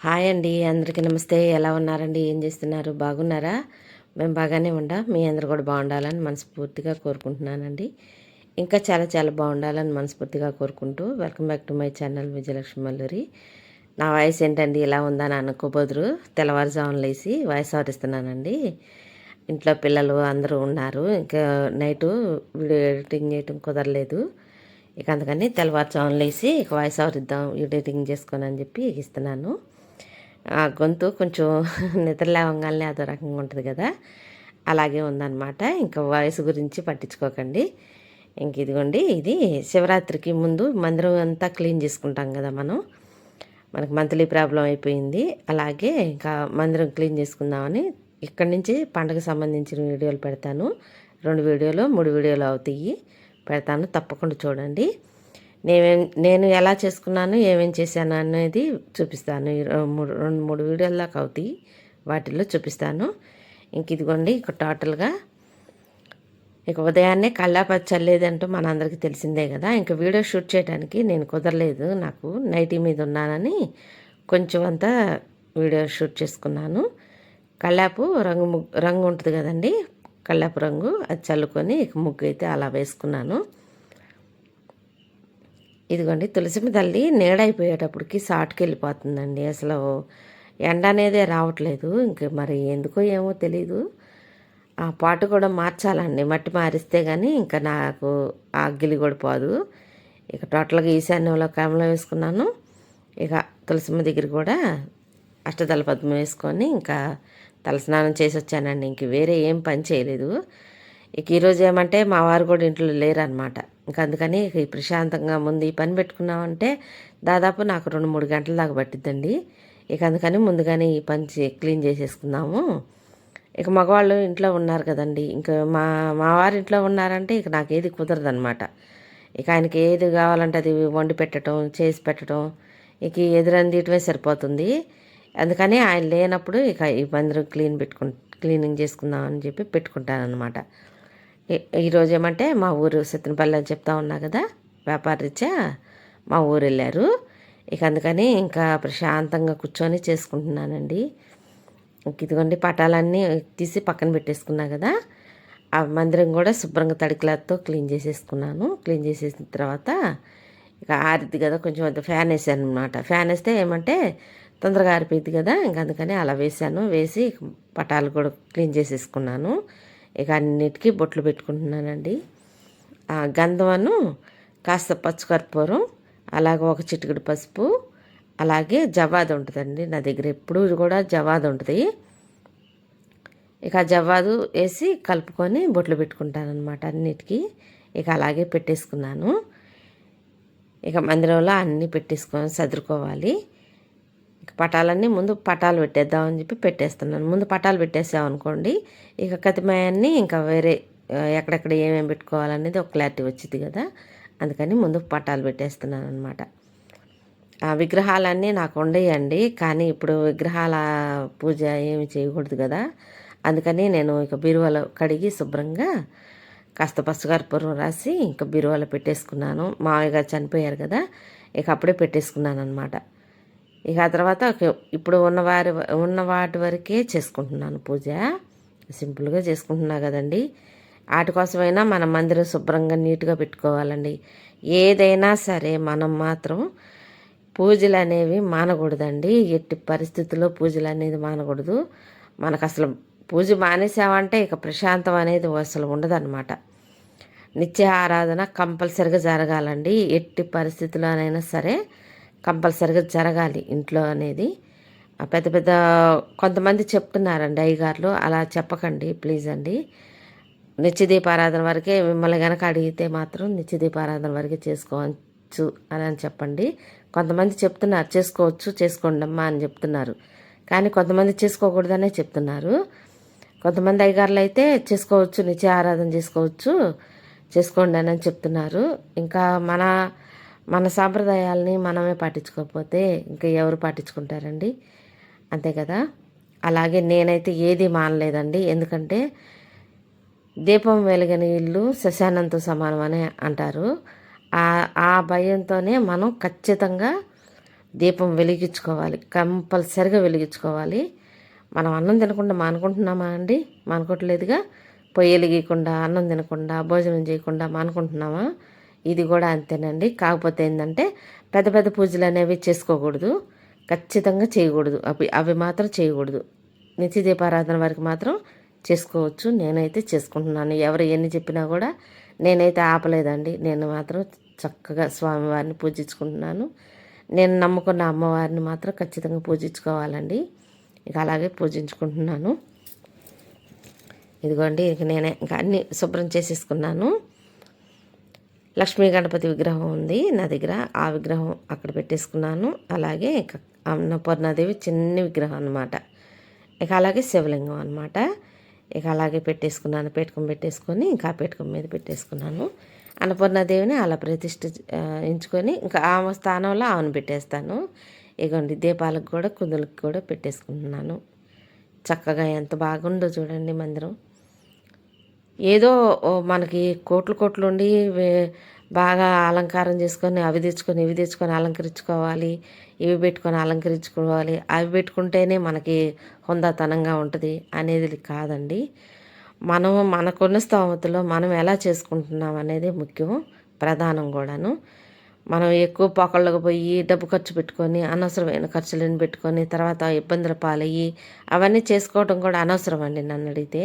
Hi అండి అందరికీ నమస్తే. ఎలా ఉన్నారండి? ఏం చేస్తున్నారు? బాగున్నారా? మేము బాగానే ఉండా. మీ అందరు కూడా బాగుండాలని మనస్ఫూర్తిగా కోరుకుంటున్నానండి. ఇంకా చాలా చాలా బాగుండాలని మనస్ఫూర్తిగా కోరుకుంటూ welcome back to my channel Vijayalakshmi Malluri. నా వాయిస్ ఏంటండి? ఇలా ఉందని అనుకోబోదురు. తెల్లవారుజామున లేసి వాయిస్ ఆడిస్తున్నానండి ఇంట్లో పిల్లలు అందరూ ఉన్నారు. ఇంకా నైటు వీడియో ఎడిటింగ్ చేయటం కుదరలేదు. ఇక అందుకని తెల్లవారుజామున లేసి ఇక వాయిస్ ఓవర్ ఇద్దాం ఎడిటింగ్ చేసుకొని అని చెప్పి ఇస్తున్నాను. ఆ గొంతు కొంచెం నిద్ర లేవగానే అదో రకంగా ఉంటుంది కదా. అలాగే ఉందన్నమాట. ఇంకా వాయిస్ గురించి పట్టించుకోకండి. ఇంక ఇదిగోండి ఇది శివరాత్రికి ముందు మందిరం అంతా క్లీన్ చేసుకుంటాం కదా మనం. మనకు మంత్లీ ప్రాబ్లం అయిపోయింది. అలాగే ఇంకా మందిరం క్లీన్ చేసుకుందామని ఇక్కడి నుంచి పండగ సంబంధించిన వీడియోలు పెడతాను. రెండు వీడియోలు మూడు వీడియోలు అవుతాయి. పెడతాను తప్పకుండా చూడండి. నేనేం నేను ఎలా చేసుకున్నాను ఏమేం చేశాను అనేది చూపిస్తాను. మూడు రెండు మూడు వీడియోల దాకా అవుతాయి. వాటిల్లో చూపిస్తాను. ఇంక ఇదిగోండి ఇక టోటల్గా ఇక ఉదయాన్నే కల్లాపచ్చి చల్లేదంటూ మనందరికీ తెలిసిందే కదా. ఇంకా వీడియో షూట్ చేయడానికి నేను కుదరలేదు. నాకు నైటీ మీద ఉన్నానని కొంచెం అంతా వీడియో షూట్ చేసుకున్నాను. కల్లాపు రంగు ముగ్గు రంగు ఉంటుంది కదండి. కల్లాపు రంగు అది చల్లుకొని ఇక ముగ్గు అయితే అలా వేసుకున్నాను. ఇదిగోండి తులసిమ తల్లి నీడైపోయేటప్పటికి సాటుకి వెళ్ళిపోతుందండి అసలు ఎండ అనేది రావట్లేదు. ఇంక మరి ఎందుకో ఏమో తెలీదు. ఆ పాటు కూడా మార్చాలండి. మట్టి మారిస్తే కానీ ఇంకా నాకు ఆ గిలి కూడా పోదు. ఇక టోటల్గా ఈశాన్యంలో కమలం వేసుకున్నాను. ఇక తులసిమ్మ దగ్గర కూడా అష్టదళ పద్మం వేసుకొని ఇంకా తలస్నానం చేసి వచ్చానండి ఇంక వేరే ఏం పని చేయలేదు. ఇక ఈరోజు ఏమంటే మా వారు కూడా ఇంట్లో లేరనమాట ఇంక అందుకని ఇక ప్రశాంతంగా ముందు ఈ పని పెట్టుకున్నామంటే దాదాపు నాకు రెండు మూడు గంటల దాకా పట్టిద్దండి. ఇక అందుకని ముందుగానే ఈ పని చే- క్లీన్ చేసేసుకుందాము ఇక మగవాళ్ళు ఇంట్లో ఉన్నారు కదండి. ఇంకా మా మా వారు ఇంట్లో ఉన్నారంటే ఇక నాకు ఏది కుదరదు అనమాట ఇక ఆయనకి ఏది కావాలంటే అది వండి పెట్టడం చేసి పెట్టడం ఇక ఈ సరిపోతుంది. అందుకని ఆయన లేనప్పుడు ఇక ఈ మందిరం క్లీన్ పెట్టుకు క్లీనింగ్ చేసుకుందాం అని చెప్పి పెట్టుకుంటానమాట ఈరోజు ఏమంటే మా ఊరు సత్యనపల్లి అని చెప్తా ఉన్నా కదా వ్యాపారరీత్యా మా ఊరు వెళ్ళారు. ఇక అందుకని ఇంకా ప్రశాంతంగా కూర్చొని చేసుకుంటున్నానండి. ఇదిగోండి పటాలన్నీ తీసి పక్కన పెట్టేసుకున్నా కదా ఆ మందిరం కూడా శుభ్రంగా తడి క్లాత్తో క్లీన్ చేసేసుకున్నాను. క్లీన్ చేసేసిన తర్వాత ఇక ఆరిద్ది కదా కొంచెం ఫ్యాన్ వేసాను అనమాట ఫ్యాన్ వేస్తే ఏమంటే తొందరగా ఆరిపోయింది కదా ఇంక అందుకని అలా వేసాను. వేసి పటాలు కూడా క్లీన్ చేసేసుకున్నాను. ఇక అన్నిటికీ బొట్లు పెట్టుకుంటున్నానండి. ఆ గంధమను కాస్త పచ్చికర్పూరం అలాగే ఒక చిటికెడు పసుపు అలాగే జవాదు ఉంటుందండి నా దగ్గర. ఎప్పుడూ కూడా జవాదు ఉంటుంది. ఇక జవాదు వేసి కలుపుకొని బొట్లు పెట్టుకుంటాను అనమాట అన్నిటికీ. ఇక అలాగే పెట్టేసుకున్నాను. ఇక మందిరంలో అన్నీ పెట్టేసుకొని సర్దుకోవాలి ఇక పటాలన్నీ ముందు పటాలు పెట్టేద్దామని చెప్పి పెట్టేస్తున్నాను. ముందు పటాలు పెట్టేసామనుకోండి ఇక కతిమయాన్ని ఇంకా వేరే ఎక్కడెక్కడ ఏమేమి పెట్టుకోవాలనేది ఒక క్లారిటీ వచ్చింది కదా. అందుకని ముందు పటాలు పెట్టేస్తున్నాను అనమాట ఆ విగ్రహాలన్నీ నాకు ఉండేయండి కానీ ఇప్పుడు విగ్రహాల పూజ ఏమి చేయకూడదు కదా. అందుకని నేను ఇక బీరువాలో కడిగి శుభ్రంగా కాస్త పసుకర్పూరం రాసి ఇంకా బీరువాలో పెట్టేసుకున్నాను. మామయ్య గారు చనిపోయారు కదా ఇక అప్పుడే పెట్టేసుకున్నాను అనమాట ఇక ఆ తర్వాత ఒక- ఇప్పుడు ఉన్నవారి ఉన్న వాటి వరకే చేసుకుంటున్నాను పూజ. సింపుల్గా చేసుకుంటున్నా కదండి. వాటి కోసమైనా మన మందిరం శుభ్రంగా నీట్గా పెట్టుకోవాలండి. ఏదైనా సరే మనం మాత్రం పూజలు అనేవి మానకూడదండి. ఎట్టి పరిస్థితుల్లో పూజలు అనేది మానకూడదు. మనకు అసలు పూజ మానేసామంటే ఇక ప్రశాంతం అనేది అసలు ఉండదన్నమాట. నిత్య ఆరాధన కంపల్సరిగా జరగాలండి. ఎట్టి పరిస్థితుల్లోనైనా సరే కంపల్సరిగా జరగాలి ఇంట్లో అనేది. పెద్ద పెద్ద కొంతమంది చెప్తున్నారండి అయ్యగారులు అలా చెప్పకండి ప్లీజ్ అండి. నిత్యదీపారాధన వరకే మిమ్మల్ని కనుక అడిగితే మాత్రం నిత్యదీపారాధన వరకే చేసుకోవచ్చు అని అని చెప్పండి. కొంతమంది చెప్తున్నారు చేసుకోవచ్చు చేసుకోండి అమ్మా అని చెప్తున్నారు. కానీ కొంతమంది చేసుకోకూడదనే చెప్తున్నారు. కొంతమంది అయ్యగారులు అయితే చేసుకోవచ్చు నిత్య ఆరాధన చేసుకోవచ్చు చేసుకోండి అని చెప్తున్నారు. ఇంకా మన మన సాంప్రదాయాలని మనమే పాటించుకోకపోతే ఇంకా ఎవరు పాటించుకుంటారండి? అంతే కదా? అలాగే నేనైతే ఏది మానలేదండి. ఎందుకంటే దీపం వెలగని ఇల్లు శశానంతో సమానం అని అంటారు. ఆ ఆ భయంతోనే మనం ఖచ్చితంగా దీపం వెలిగించుకోవాలి. కంపల్సరిగా వెలిగించుకోవాలి. మనం అన్నం తినకుండా మానుకుంటున్నామా అండి? మానుకోవట్లేదుగా? పొయ్యి వెలిగకుండా అన్నం తినకుండా భోజనం చేయకుండా మానుకుంటున్నామా? ఇది కూడా అంతేనండి. కాకపోతే ఏంటంటే పెద్ద పెద్ద పూజలు అనేవి చేసుకోకూడదు. ఖచ్చితంగా చేయకూడదు. అవి అవి మాత్రం చేయకూడదు. నిత్య దీపారాధన వరకు మాత్రం చేసుకోవచ్చు. నేనైతే చేసుకుంటున్నాను. ఎవరు ఎన్ని చెప్పినా కూడా నేనైతే ఆపలేదండి. నేను మాత్రం చక్కగా స్వామివారిని పూజించుకుంటున్నాను. నేను నమ్ముకున్న అమ్మవారిని మాత్రం ఖచ్చితంగా పూజించుకోవాలండి. ఇక అలాగే పూజించుకుంటున్నాను. ఇదిగోండి ఇక నేనే ఇంకా అన్నీ శుభ్రం చేసేసుకున్నాను. లక్ష్మీ గణపతి విగ్రహం ఉంది. నా దగ్గర ఆ విగ్రహం అక్కడ పెట్టేసుకున్నాను. అలాగే అన్నపూర్ణాదేవి చిన్న విగ్రహం అనమాట ఇక అలాగే శివలింగం అనమాట ఇక అలాగే పెట్టేసుకున్నాను. పెట్టుకుని పెట్టేసుకొని ఇంకా పెట్టుకుని మీద పెట్టేసుకున్నాను. అన్నపూర్ణాదేవిని అలా ప్రతిష్ఠ ఎంచుకొని ఇంకా ఆమె స్థానంలో ఆమెను పెట్టేస్తాను. ఇగోండి దీపాలకు కూడా కుందులకు కూడా పెట్టేసుకుంటున్నాను. చక్కగా ఎంత బాగుందో చూడండి మందిరం. ఏదో మనకి కోట్లు కోట్లు ఉండి బాగా అలంకారం చేసుకొని అవి తెచ్చుకొని ఇవి తెచ్చుకొని అలంకరించుకోవాలి ఇవి పెట్టుకొని అలంకరించుకోవాలి అవి పెట్టుకుంటేనే మనకి హుందాతనంగా ఉంటుంది అనేది కాదండి. మనం మనకున్న స్తోమతలో మనం ఎలా చేసుకుంటున్నాం అనేది ముఖ్యం ప్రధానం కూడాను. మనం ఎక్కువ పొకళ్ళకు పోయి డబ్బు ఖర్చు పెట్టుకొని అనవసరమైన ఖర్చులను పెట్టుకొని తర్వాత ఇబ్బందుల పాలయ్యి అవన్నీ చేసుకోవడం కూడా అనవసరం అండి నన్ను అడిగితే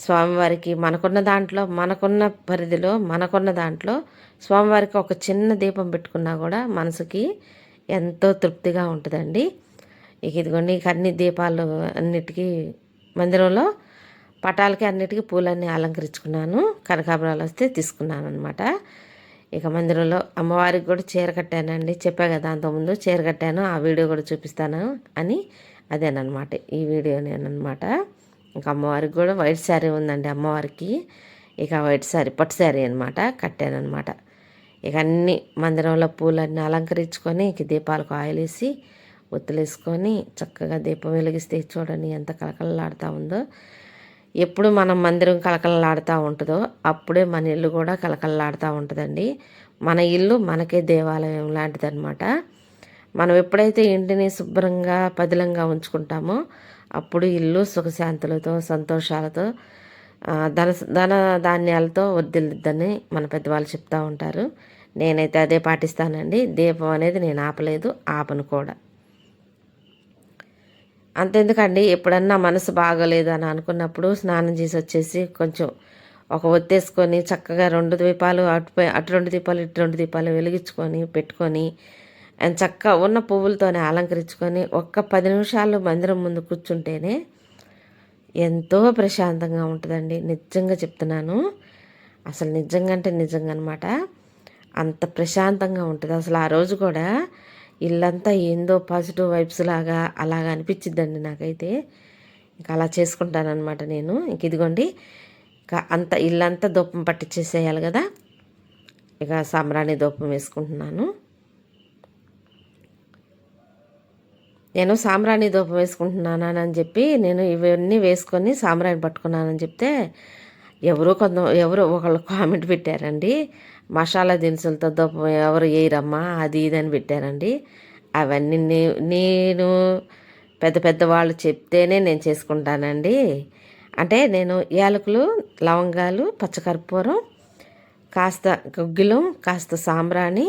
స్వామివారికి మనకున్న దాంట్లో మనకున్న పరిధిలో మనకున్న దాంట్లో స్వామివారికి ఒక చిన్న దీపం పెట్టుకున్నా కూడా మనసుకి ఎంతో తృప్తిగా ఉంటుందండి. ఇక ఇదిగోండి ఇక అన్ని దీపాలు అన్నిటికీ మందిరంలో పటాలకి అన్నిటికీ పూలన్నీ అలంకరించుకున్నాను. కనకాబరాలు వస్తే తీసుకున్నాను అనమాట ఇక మందిరంలో అమ్మవారికి కూడా చీర కట్టానండి. చెప్పా కదా అంతకుముందు చీర కట్టాను ఆ వీడియో కూడా చూపిస్తాను అని అదేనమాట ఈ వీడియో నేనమాట ఇంకా అమ్మవారికి కూడా వైట్ శారీ ఉందండి అమ్మవారికి. ఇక వైట్ శారీ పట్టు శారీ అనమాట కట్టానమాట ఇక అన్ని మందిరంలో పూలన్నీ అలంకరించుకొని ఇక దీపాలకు ఆయిల్ వేసి ఒత్తులేసుకొని చక్కగా దీపం వెలిగిస్తే చూడండి ఎంత కలకలలాడుతూ ఉందో. ఎప్పుడు మనం మందిరం కలకలలాడుతూ ఉంటుందో అప్పుడే మన ఇల్లు కూడా కలకలలాడుతూ ఉంటుందండి. మన ఇల్లు మనకే దేవాలయం లాంటిదన్నమాట. మనం ఎప్పుడైతే ఇంటిని శుభ్రంగా పదిలంగా ఉంచుకుంటామో అప్పుడు ఇల్లు సుఖశాంతులతో సంతోషాలతో ధన ధన ధాన్యాలతో వర్దిల్లుద్దని మన పెద్దవాళ్ళు చెప్తూ ఉంటారు. నేనైతే అదే పాటిస్తానండి. దీపం అనేది నేను ఆపలేదు ఆపను కూడా. అంతెందుకండి? ఎప్పుడన్నా మనసు బాగోలేదు అని అనుకున్నప్పుడు స్నానం చేసి వచ్చేసి కొంచెం ఒక ఒత్తేసుకొని చక్కగా రెండు దీపాలు అటు అటు రెండు దీపాలు ఇటు రెండు దీపాలు వెలిగించుకొని పెట్టుకొని చక్క చక్కగా ఉన్న పువ్వులతోనే అలంకరించుకొని ఒక్క పది నిమిషాలు మందిరం ముందు కూర్చుంటేనే ఎంతో ప్రశాంతంగా ఉంటుందండి. నిజంగా చెప్తున్నాను. అసలు నిజంగా అంటే నిజంగా అనమాట అంత ప్రశాంతంగా ఉంటుంది. అసలు ఆ రోజు కూడా ఇల్లంతా ఏందో పాజిటివ్ వైబ్స్ లాగా అలాగా అనిపించిద్దండి నాకైతే. ఇంకా అలా చేసుకుంటానమాట నేను. ఇంక ఇదిగోండి ఇంకా అంత ఇల్లంతా దూపం పట్టించేసేయాలి కదా. ఇక సాంబ్రాణి దూపం వేసుకుంటున్నాను. నేను సాంబ్రాణి దూపం వేసుకుంటున్నాను అని చెప్పి నేను ఇవన్నీ వేసుకొని సాంబ్రాణి పట్టుకున్నానని చెప్తే ఎవరో కొంత ఎవరో ఒకళ్ళు కామెంట్ పెట్టారండి. మసాలా దినుసులతో దూపం ఎవరు వేయరమ్మా అది ఇది అని పెట్టారండి. అవన్నీ నేను పెద్ద పెద్ద వాళ్ళు చెప్తేనే నేను చేసుకుంటానండి. అంటే నేను యాలకులు లవంగాలు పచ్చకర్పూరం కాస్త గుగ్గిలం కాస్త సాంబ్రాణి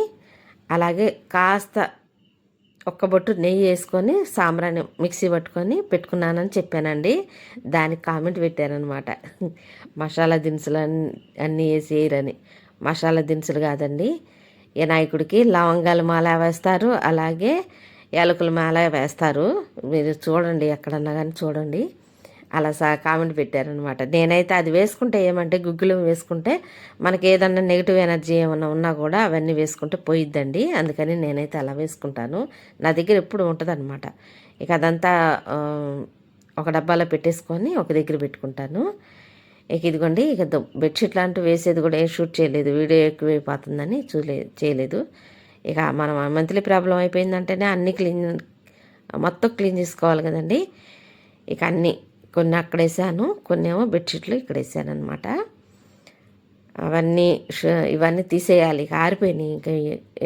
అలాగే కాస్త ఒక్క బొట్టు నెయ్యి వేసుకొని సాంబ్రాన్ని మిక్సీ పట్టుకొని పెట్టుకున్నానని చెప్పానండి. దానికి కామెంట్ పెట్టారనమాట మసాలా దినుసులు అన్నీ వేసి వేయరని. మసాలా దినుసులు కాదండి. వినాయకుడికి లవంగాలు మాల వేస్తారు అలాగే యాలకుల మాల వేస్తారు. మీరు చూడండి ఎక్కడన్నా కానీ చూడండి. అలా సా కామెంట్ పెట్టారనమాట నేనైతే అది వేసుకుంటే ఏమంటే గుగ్గులు వేసుకుంటే మనకి ఏదన్నా నెగిటివ్ ఎనర్జీ ఏమన్నా ఉన్నా కూడా అవన్నీ వేసుకుంటే పోయిద్దండి. అందుకని నేనైతే అలా వేసుకుంటాను. నా దగ్గర ఎప్పుడు ఉంటుంది అనమాట ఇక అదంతా ఒక డబ్బాలో పెట్టేసుకొని ఒక దగ్గర పెట్టుకుంటాను. ఇక ఇదిగోండి ఇక ద- బెడ్షీట్ లాంటివి వేసేది కూడా ఏం షూట్ చేయలేదు. వీడియో ఎక్కువైపోతుందని చూలే చేయలేదు. ఇక మనం మంత్లీ ప్రాబ్లం అయిపోయిందంటేనే అన్నీ క్లీన్ మొత్తం క్లీన్ చేసుకోవాలి కదండి. ఇక అన్నీ కొన్ని అక్కడ వేసాను కొన్ని ఏమో బెడ్షీట్లు ఇక్కడ వేసాను అనమాట అవన్నీ ఇవన్నీ తీసేయాలి. ఇక ఆరిపోయినాయి. ఇక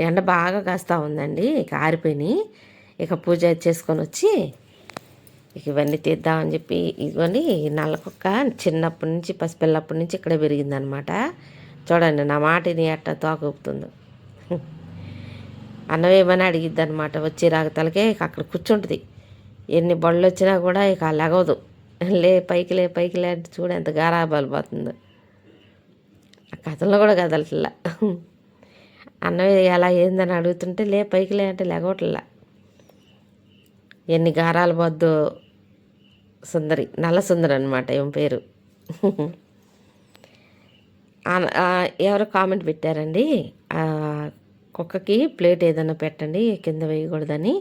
ఎండ బాగా కాస్తా ఉందండి. ఇక ఆరిపోయినాయి. ఇక పూజ చేసుకొని వచ్చి ఇక ఇవన్నీ తీద్దామని చెప్పి ఇవన్నీ నల్ల కుక్క చిన్నప్పటి నుంచి పసిపిల్లప్పటి నుంచి ఇక్కడే పెరిగిందనమాట చూడండి నా మాటని ఎట్ట తోకూపుతుందో. అన్నం ఏమని అడిగిద్ది అనమాట వచ్చి రాగతలకే ఇక అక్కడ కూర్చుంటుంది. ఎన్ని బళ్ళు వచ్చినా కూడా ఇక అలాగవదు లే పైకి లే పైకి లే అంటే చూడు ఎంత గారాబాలు పోతుందో. ఆ కథలో కూడా కదలట్లా. అన్నం ఎలా ఏందని అడుగుతుంటే లే పైకి లే అంటే లెగవట్లా. ఎన్ని గారాలు పోద్దో సుందరి నల్ల సుందరి అనమాట ఏం పేరు. ఎవరో కామెంట్ పెట్టారండి కుక్కకి ప్లేట్ ఏదైనా పెట్టండి కింద వేయకూడదని.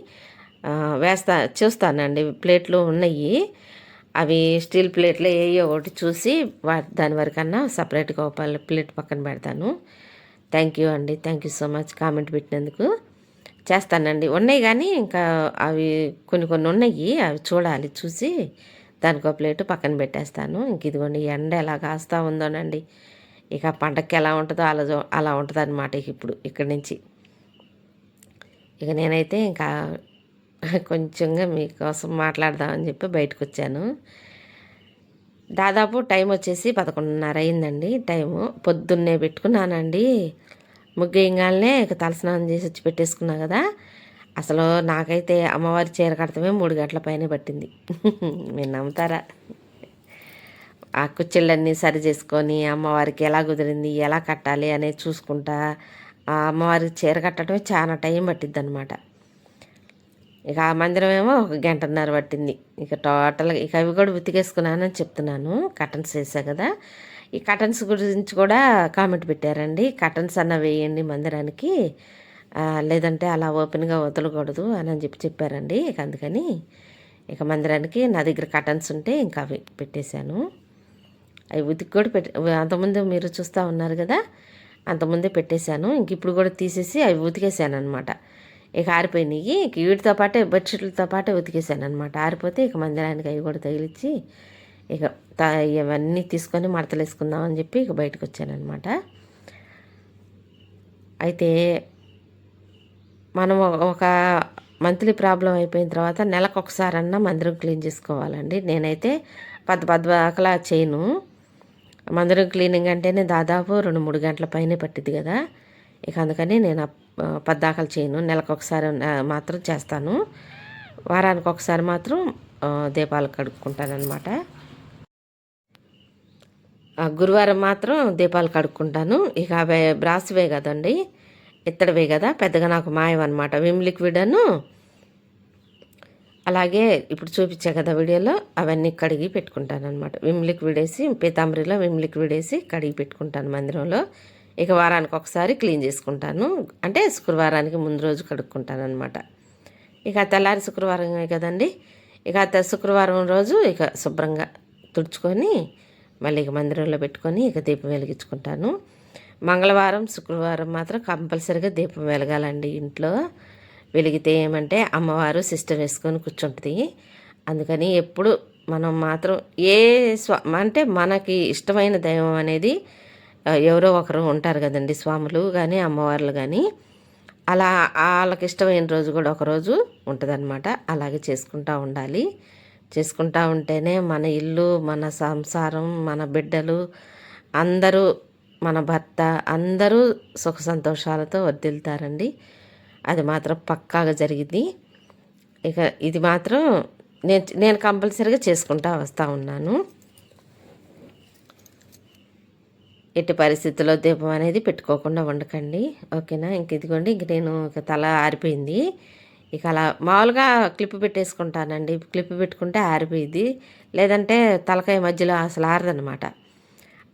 వేస్తా చూస్తానండి ప్లేట్లు ఉన్నాయి. అవి స్టీల్ ప్లేట్లో ఏయో ఒకటి చూసి వా దాని వరకన్నా సపరేట్గా ఒక ప్లేట్ పక్కన పెడతాను. థ్యాంక్ యూ అండి. Thank you so much comment పెట్టినందుకు. చేస్తానండి. ఉన్నాయి కానీ ఇంకా అవి కొన్ని కొన్ని ఉన్నాయి. అవి చూడాలి చూసి దానికి ఒక ప్లేటు పక్కన పెట్టేస్తాను. ఇంక ఇదిగోండి ఎండ ఎలా కాస్తా ఉందోనండి ఇక పంటకి ఎలా ఉంటుందో అలా అలా ఉంటుంది అనమాట ఇప్పుడు ఇక్కడి నుంచి. ఇక నేనైతే ఇంకా కొంచెంగా మీకోసం మాట్లాడదామని చెప్పి బయటకు వచ్చాను దాదాపు టైం వచ్చేసి పదకొండున్నర అయిందండి టైము పొద్దున్నే పెట్టుకున్నానండి. ముగ్గేయంగానే ఇక తలస్నానం చేసి వచ్చి పెట్టేసుకున్నా కదా. అసలు నాకైతే అమ్మవారి చీర కడతమే మూడు గంటల పైన పట్టింది. మీరు నమ్ముతారా? ఆ కుచ్చిళ్ళన్నీ సరి చేసుకొని అమ్మవారికి ఎలా కుదిరింది ఎలా కట్టాలి అనేది చూసుకుంటా ఆ అమ్మవారికి చీర కట్టడమే చాలా టైం పట్టిద్ది అనమాట ఇక ఆ మందిరం ఏమో ఒక గంటన్నర పట్టింది. ఇక టోటల్గా ఇక అవి కూడా ఉతికేసుకున్నానని చెప్తున్నాను. కటన్స్ వేసా కదా. ఈ కటన్స్ గురించి కూడా కామెంట్ పెట్టారండి. కటన్స్ అన్న వేయండి మందిరానికి. లేదంటే అలా ఓపెన్గా వదలకూడదు అని అని చెప్పి చెప్పారండి. ఇక అందుకని ఇక మందిరానికి నా దగ్గర కటన్స్ ఉంటే ఇంకా అవి పెట్టేశాను. అవి ఉతికి కూడా పెట్టి అంతకుముందు మీరు చూస్తూ ఉన్నారు కదా అంతకుముందే పెట్టేశాను. ఇంక ఇప్పుడు కూడా తీసేసి అవి ఉతికేసాను అనమాట ఇక ఆరిపోయినాయి ఇక వీటితో పాటే బెడ్షీట్లతో పాటే ఉతికేసాను అనమాట ఆరిపోతే ఇక మందిరానికి అవి కూడా తగిలిచ్చి ఇక ఇవన్నీ తీసుకొని మడతలు వేసుకుందామని చెప్పి ఇక బయటకు వచ్చానమాట అయితే మనం ఒక మంత్లీ ప్రాబ్లం అయిపోయిన తర్వాత నెలకు ఒకసారన్నా మందిరం క్లీన్ చేసుకోవాలండి. నేనైతే పద్ద పద్దాకలా చేయను. మందిరం క్లీనింగ్ అంటేనే దాదాపు రెండు మూడు గంటల పైనే పట్టింది కదా. ఇక అందుకని నేను పద్దాకలు చేయను. నెలకు ఒకసారి మాత్రం చేస్తాను. వారానికి ఒకసారి మాత్రం దీపాలు కడుక్కుంటానమాట గురువారం మాత్రం దీపాలు కడుక్కుంటాను. ఇక అవి బ్రాస్వే కదండి. ఇత్తడివే కదా. పెద్దగా నాకు మాయం అనమాట విమ్ లిక్విడ్ అను. అలాగే ఇప్పుడు చూపించా కదా వీడియోలో అవన్నీ కడిగి పెట్టుకుంటాను అనమాట విమ్ లిక్విడ్ వేసి పీతాంబరిలో విమ్ లిక్విడ్ వేసి కడిగి పెట్టుకుంటాను మందిరంలో. ఇక వారానికి ఒకసారి క్లీన్ చేసుకుంటాను. అంటే శుక్రవారానికి ముందు రోజు కడుక్కుంటాను అనమాట ఇక తెల్లారి శుక్రవారమే కదండి. ఇక శుక్రవారం రోజు ఇక శుభ్రంగా తుడుచుకొని మళ్ళీ ఇక మందిరంలో పెట్టుకొని ఇక దీపం వెలిగించుకుంటాను. మంగళవారం శుక్రవారం మాత్రం కంపల్సరీగా దీపం వెలగాలండి ఇంట్లో. వెలిగితే ఏమంటే అమ్మవారు సిస్టర్ వేసుకొని కూర్చుంటుంది. అందుకని ఎప్పుడు మనం మాత్రం ఏ స్వ అంటే మనకి ఇష్టమైన దైవం అనేది ఎవరో ఒకరు ఉంటారు కదండి స్వాములు కానీ అమ్మవార్లు కానీ అలా వాళ్ళకి ఇష్టమైన రోజు కూడా ఒకరోజు ఉంటుందన్నమాట. అలాగే చేసుకుంటూ ఉండాలి. చేసుకుంటూ ఉంటేనే మన ఇల్లు మన సంసారం మన బిడ్డలు అందరూ మన భర్త అందరూ సుఖ సంతోషాలతో వర్దిల్తారండి. అది మాత్రం పక్కాగా జరిగింది ఇక ఇది మాత్రం నేను నేను కంపల్సరీగా చేసుకుంటూ వస్తూ ఉన్నాను. ఎట్టి పరిస్థితుల్లో దీపం అనేది పెట్టుకోకుండా ఉండకండి ఓకేనా? ఇంక ఇదిగోండి ఇంక నేను ఇక తల ఆరిపోయింది. ఇక అలా మామూలుగా క్లిప్ పెట్టేసుకుంటానండి. క్లిప్ పెట్టుకుంటే ఆరిపోయింది లేదంటే తలకాయ మధ్యలో అసలు ఆరదనమాట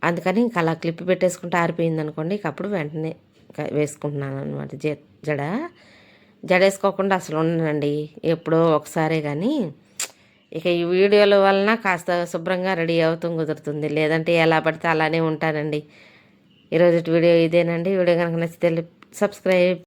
అందుకని ఇంక అలా క్లిప్ పెట్టేసుకుంటే ఆరిపోయింది అనుకోండి ఇక అప్పుడు వెంటనే వేసుకుంటున్నాను అనమాట జ జడ. జడ వేసుకోకుండా అసలు ఉండనండి. ఎప్పుడో ఒకసారే కానీ ఇక ఈ వీడియోల వలన కాస్త శుభ్రంగా రెడీ అవుతాం కుదురుతుంది. లేదంటే ఎలా పడితే అలానే ఉంటానండి. ఈరోజు వీడియో ఇదేనండి. వీడియో కనుక నచ్చితే సబ్స్క్రైబ్